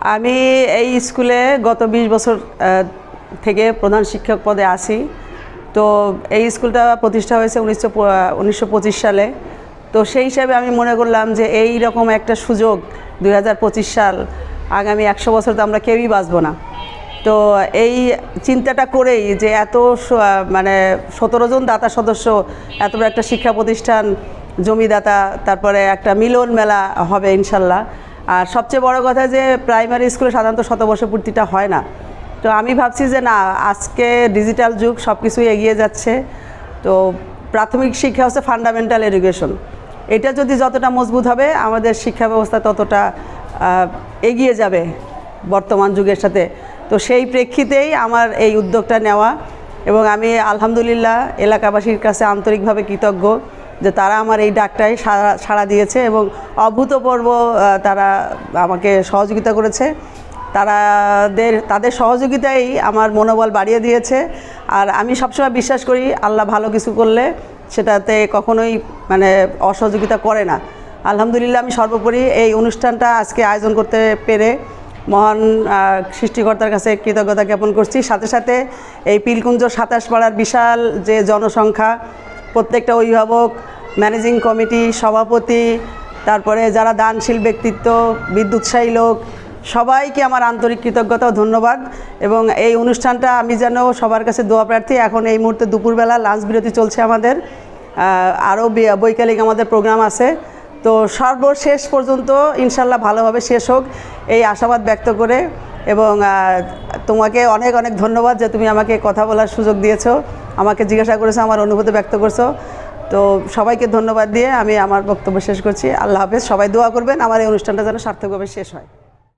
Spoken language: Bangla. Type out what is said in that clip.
আমি এই স্কুলে গত বিশ বছর থেকে প্রধান শিক্ষক পদে আছি। তো এই স্কুলটা প্রতিষ্ঠা হয়েছে উনিশশো উনিশশো সালে। তো সেই হিসাবে আমি মনে করলাম যে এই রকম একটা সুযোগ দু হাজার পঁচিশ সাল, আগামী একশো বছর তো আমরা কেউই বাঁচবো না। তো এই চিন্তাটা করেই যে এত মানে সতেরো জন দাতা সদস্য, এত একটা শিক্ষা প্রতিষ্ঠান, জমিদাতা, তারপরে একটা মিলন মেলা হবে ইনশাল্লাহ। আর সবচেয়ে বড় কথা যে প্রাইমারি স্কুলে সাধারণত শতবর্ষ পূর্তিটা হয় না। তো আমি ভাবছি যে না, আজকে ডিজিটাল যুগ সব কিছুই এগিয়ে যাচ্ছে। তো প্রাথমিক শিক্ষা হচ্ছে ফান্ডামেন্টাল এডুকেশন এটা যদি যতটা মজবুত হবে, আমাদের শিক্ষা ব্যবস্থা ততটা এগিয়ে যাবে বর্তমান যুগের সাথে। তো সেই প্রেক্ষিতেই আমার এই উদ্যোগটা নেওয়া এবং আমি আলহামদুলিল্লাহ এলাকাবাসীর কাছে আন্তরিকভাবে কৃতজ্ঞ। যে তারা আমার এই ডাকটায় সাড়া সাড়া দিয়েছে এবং অভূতপূর্ব তারা আমাকে সহযোগিতা করেছে। তারাদের, তাদের সহযোগিতাই আমার মনোবল বাড়িয়ে দিয়েছে। আর আমি সবসময় বিশ্বাস করি, আল্লাহ ভালো কিছু করলে সেটাতে কখনোই মানে অসহযোগিতা করে না। আলহামদুলিল্লাহ আমি সর্বোপরি এই অনুষ্ঠানটা আজকে আয়োজন করতে পেরে মহান সৃষ্টিকর্তার কাছে কৃতজ্ঞতা জ্ঞাপন করছি। সাথে সাথে এই পিলকুঞ্জ সাতাশ পাড়ার বিশাল যে জনসংখ্যা প্রত্যেকটা অভিভাবক ম্যানেজিং কমিটি সভাপতি, তারপরে যারা দানশীল ব্যক্তিত্ব, বিদ্যুৎসাহী লোক, সবাইকে আমার আন্তরিক কৃতজ্ঞতা ধন্যবাদ। এবং এই অনুষ্ঠানটা আমি যেন সবার কাছে দোয়া প্রার্থী, এখন এই মুহূর্তে দুপুরবেলা লাঞ্চ বিরতি চলছে আমাদের। আরও বৈকালিক আমাদের প্রোগ্রাম আছে। তো সর্বশেষ পর্যন্ত ইনশাল্লাহ ভালোভাবে শেষ হোক, এই আশাবাদ ব্যক্ত করে। এবং তোমাকে অনেক অনেক ধন্যবাদ যে তুমি আমাকে কথা বলার সুযোগ দিয়েছ। আমাকে জিজ্ঞাসা করেছ, আমার অনুভূতি ব্যক্ত করছ। তো সবাইকে ধন্যবাদ দিয়ে আমি আমার বক্তব্য শেষ করছি। আল্লাহ হাফেজ, সবাই দোয়া করবেন, আমার এই অনুষ্ঠানটা যেন সার্থকভাবে শেষ হয়।